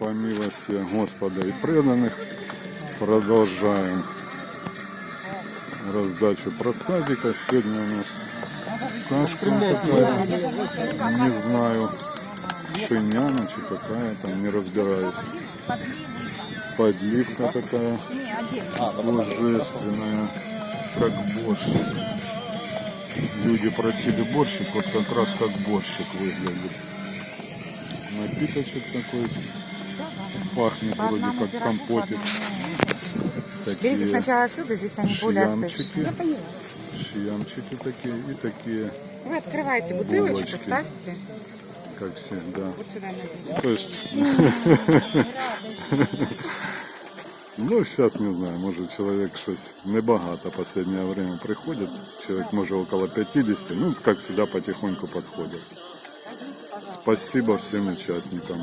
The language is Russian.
по милости Господа и преданных продолжаем раздачу просадика. Сегодня у нас кашка такая, не знаю, пшеняна чи какая там, не разбираюсь. Подливка такая божественная, как борщик. Люди просили борщик, вот как раз как борщик выглядит. Напиточек такой, пахнет вроде как компотик. Берите Такие сначала отсюда, здесь они более остывшие. шьямчики такие и такие, Вы открываете бутылочку, Булочки. ставьте. Как вот сюда на То есть, ну, сейчас не знаю, может человек щось небагато последнее время приходит, человек может около 50, ну, как всегда, потихоньку подходит. Спасибо всем участникам